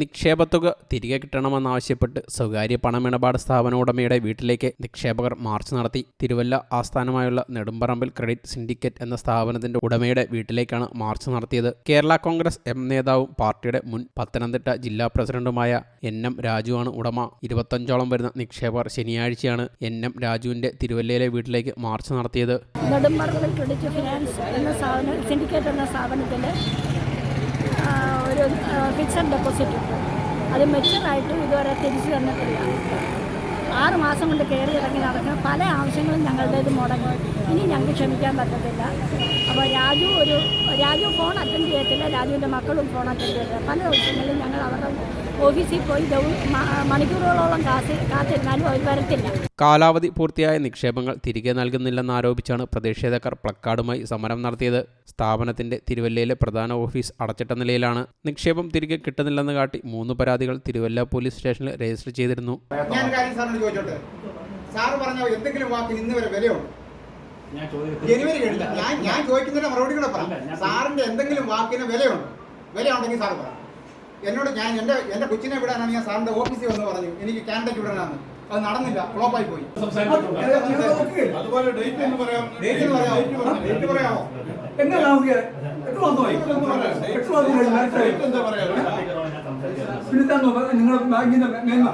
നിക്ഷേപത്തുക തിരികെ കിട്ടണമെന്നാവശ്യപ്പെട്ട് സ്വകാര്യ പണമിടപാട് സ്ഥാപന ഉടമയുടെ വീട്ടിലേക്ക് നിക്ഷേപകർ മാർച്ച് നടത്തി. തിരുവല്ല ആസ്ഥാനമായുള്ള നെടുമ്പറമ്പിൽ ക്രെഡിറ്റ് സിൻഡിക്കേറ്റ് എന്ന സ്ഥാപനത്തിന്റെ ഉടമയുടെ വീട്ടിലേക്കാണ് മാർച്ച് നടത്തിയത്. കേരള കോൺഗ്രസ് എം നേതാവും പാർട്ടിയുടെ മുൻ പത്തനംതിട്ട ജില്ലാ പ്രസിഡന്റുമായ എൻ എം രാജുവാണ് ഉടമ. ഇരുപത്തഞ്ചോളം വരുന്ന നിക്ഷേപകർ ശനിയാഴ്ചയാണ് എൻ എം രാജുവിന്റെ തിരുവല്ലയിലെ വീട്ടിലേക്ക് മാർച്ച് നടത്തിയത്. ക്രെഡിറ്റ് ഫിനാൻസ് എന്ന സിൻഡിക്കേറ്റ് എന്ന സ്ഥാപനത്തിൽ ഒരു ഫിക്സഡ് ഡെപ്പോസിറ്റ് അത് മെച്ചറായിട്ടും ഇതുവരെ തിരിച്ചു തന്നിട്ടില്ല ആറ് മാസം കൊണ്ട് കയറി ഇറങ്ങി നടക്കുന്ന പല ആവശ്യങ്ങളും ഞങ്ങളുടേത് മുടങ്ങി. ഇനി ഞങ്ങൾക്ക് ക്ഷമിക്കാൻ പറ്റത്തില്ല. അപ്പോൾ രാജു ഒരു രാജു ഫോൺ അറ്റൻഡ് ചെയ്യത്തില്ല. രാജുവിന്റെ മക്കളും ഫോൺ അറ്റൻഡ് ചെയ്യത്തില്ല. പല ദിവസങ്ങളിലും ഞങ്ങൾ അവരുടെ ഓഫീസിൽ പോയി മണിക്കൂറുകളോളം കാത്ത് കാത്തിരുന്നാലും അവർ വരത്തില്ല. കാലാവധി പൂർത്തിയായ നിക്ഷേപങ്ങൾ തിരികെ നൽകുന്നില്ലെന്നാരോപിച്ചാണ് പ്രതിഷേധക്കാർ പ്ലക്കാർഡുമായി സമരം നടത്തിയത്. സ്ഥാപനത്തിന്റെ തിരുവല്ലയിലെ പ്രധാന ഓഫീസ് അടച്ചിട്ട നിലയിലാണ്. നിക്ഷേപം തിരികെ കിട്ടുന്നില്ലെന്ന് കാട്ടി മൂന്ന് പരാതികൾ തിരുവല്ല പോലീസ് സ്റ്റേഷനിൽ രജിസ്റ്റർ ചെയ്തിരുന്നു. ഞാൻ കാര്യം സാറിനോട് ചോദിച്ചോട്ടെ? സാറ് പറഞ്ഞ എന്തെങ്കിലും വാക്കിന് ഇന്ന് വരെ വിലയുണ്ട്? ജനുവരി ഞാൻ ഞാൻ ചോദിക്കുന്നതിന്റെ മറുപടി കൂടെ പറയാം. സാറിന്റെ എന്തെങ്കിലും വാക്കിന് വിലയുണ്ട്? വിലയുണ്ടെങ്കിൽ സാർ പറ. എന്നോട് ഞാൻ എന്റെ എന്റെ കൊച്ചിനെ വിടാനാണ് ഞാൻ സാറിന്റെ ഓഫീസിൽ വന്ന് പറഞ്ഞു. എനിക്ക് കാനഡയ്ക്ക് വിടാനാണ്. അത് നടന്നില്ല. ഫ്ലോപ്പായി പോയി. അതുപോലെ ഡേറ്റ് എന്ന് പറയാം. ഡേറ്റ് എന്ന് പറയാമോ? എന്താ പറയാ? നിങ്ങൾ ബാങ്കിന്റെ മേന്മ.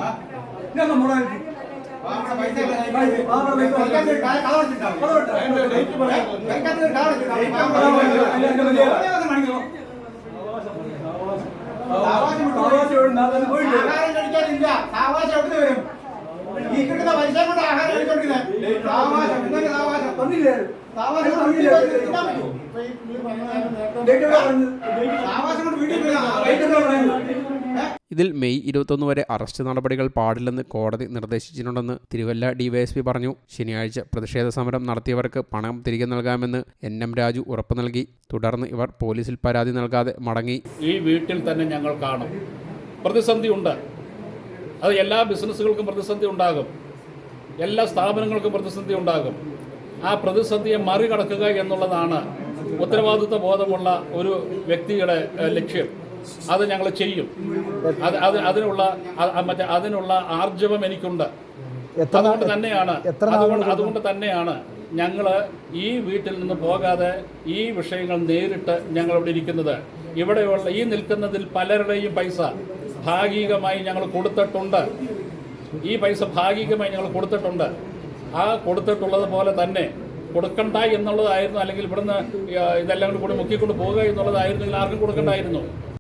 ഞാൻ നമ്മുടെ സാവകാശം എവിടെ വരും? ഈ കിട്ടുന്ന പൈസ കൊണ്ട് ആഹാരം കഴിച്ചോണ്ടിരുന്നത് സാവകാശം. ഇന്നലെ സാവകാശം. തന്നില്ലേ? സാവകാശം കൊണ്ട്? വീട്ടിൽ ഇതിൽ മെയ് ഇരുപത്തൊന്ന് വരെ അറസ്റ്റ് നടപടികൾ പാടില്ലെന്ന് കോടതി നിർദ്ദേശിച്ചിട്ടുണ്ടെന്ന് തിരുവല്ല ഡിവൈഎസ്പി പറഞ്ഞു. ശനിയാഴ്ച പ്രതിഷേധ സമരം നടത്തിയവർക്ക് പണം തിരികെ നൽകാമെന്ന് എൻ എം രാജു ഉറപ്പു നൽകി. തുടർന്ന് ഇവർ പോലീസിൽ പരാതി നൽകാതെ മടങ്ങി. ഈ വീട്ടിൽ തന്നെ ഞങ്ങൾ കാണും. പ്രതിസന്ധി ഉണ്ട്. അത് എല്ലാ ബിസിനസ്സുകൾക്കും പ്രതിസന്ധി ഉണ്ടാകും. എല്ലാ സ്ഥാപനങ്ങൾക്കും പ്രതിസന്ധി ഉണ്ടാകും. ആ പ്രതിസന്ധിയെ മറികടക്കുക എന്നുള്ളതാണ് ഉത്തരവാദിത്വ ബോധമുള്ള ഒരു വ്യക്തിയുടെ ലക്ഷ്യം. അത് ഞങ്ങൾ ചെയ്യും. അത് അത് അതിനുള്ള മറ്റേ അതിനുള്ള ആർജവം എനിക്കുണ്ട്. അതുകൊണ്ട് തന്നെയാണ് അതുകൊണ്ട് അതുകൊണ്ട് തന്നെയാണ് ഞങ്ങൾ ഈ വീട്ടിൽ നിന്ന് പോകാതെ ഈ വിഷയങ്ങൾ നേരിട്ട് ഞങ്ങൾ ഇവിടെ ഇരിക്കുന്നത്. ഇവിടെയുള്ള ഈ നിൽക്കുന്നതിൽ പലരുടെയും പൈസ ഭാഗികമായി ഞങ്ങൾ കൊടുത്തിട്ടുണ്ട്. ഈ പൈസ ഭാഗികമായി ഞങ്ങൾ കൊടുത്തിട്ടുണ്ട്. ആ കൊടുത്തിട്ടുള്ളത് പോലെ തന്നെ കൊടുക്കണ്ട എന്നുള്ളതായിരുന്നു അല്ലെങ്കിൽ ഇവിടുന്ന് ഇതെല്ലാം കൂടി മുക്കിക്കൊണ്ട് പോകുക എന്നുള്ളതായിരുന്നു ആർക്കും കൊടുക്കണ്ടായിരുന്നു.